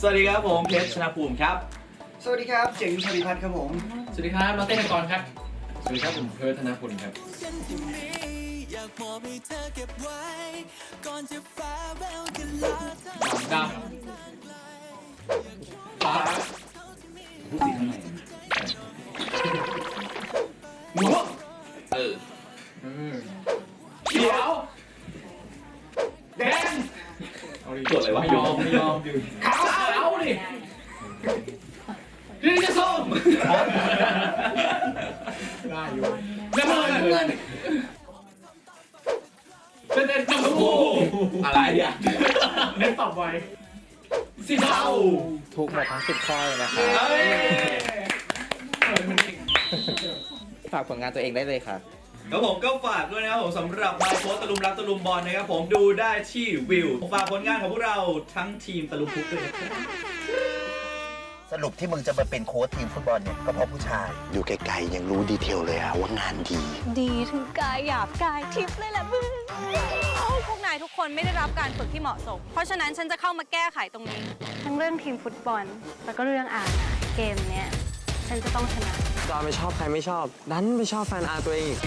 สวัสดีครับผมเพชรชนะภูมิครับ สวัสดีครับ เจ๋งชลิพัฒน์ครับผม สวัสดีครับเราเต้นกันก่อนครับ สวัสดีครับผมเพิร์ธธนพลครับ ดำฟ้าพูดสิข้างในม่วงเออเขียวแดง เอาดิ กดอะไรวะไม่ยอมไม่ยอมอยู่ขาวขาวดินี่จะส้มได้อยู่น้ำเงินเงินเป็นเด็นชมพูอะไรอะเน้นตอบไวสีเทาถูกหมดทั้งสิบข้อเลยนะครับเอ้ยฝากผลงานตัวเองได้เลยครับ ครับผมก็ฝากด้วยนะครับผมสำหรับ My Post ตะลุมรักตะลุมบอลนะครับผมดูได้ที่วิวฝากผลงานของพวกเราทั้งทีมตะลุมพุกด้วยนะครับสรุปที่มึงจะมาเป็นโค้ชทีมฟุตบอลเนี่ยก็เพราะผู้ชาย อยู่ไกลๆยังรู้ดีเทลเลยอะว่างานดี ดีถึงกายหยาบกายทิพย์เลยแหละมึงพวกนายทุกคนไม่ได้รับการฝึกที่เหมาะสม เพราะฉะนั้นฉันจะเข้ามาแก้ไขตรงนี้ ทั้งเรื่องทีมฟุตบอล แล้วก็เรื่องอ่านเกมเนี้ยฉันจะต้องชนะ จอยไม่ชอบใครไม่ชอบดันไปชอบแฟนอาตัวเองอีก